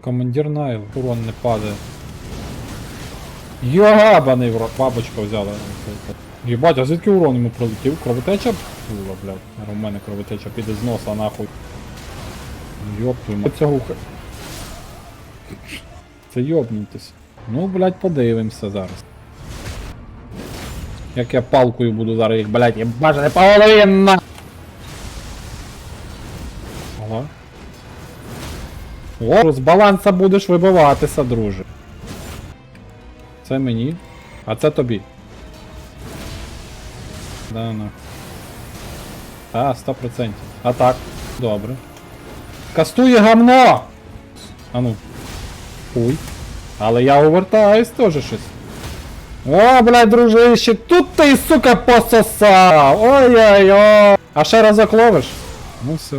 Командир Найл, урон не падає. Йобаний в бабочка взяла. Єбать, а звідки урон йому пролетів? Кровотеча була, блядь. У мене кровотеча піде з носа нахуй. Йоп твою. Цього хуй. Це йобнутись. Ну, блядь, подивимося зараз. Як я палкою буду зараз їх, блядь, єбать, не половина! Ага. О, з баланса будеш вибиватися, друже. Це мені. А це тобі. Да, ну. А, 100%. А так. Добре. Кастує гамно! А ну. Хуй. Але я увертаюсь теж щось. О, блядь, дружище, тут ти, сука, пососав! Ой-ой-ой! А ще разок ловиш? Ну все.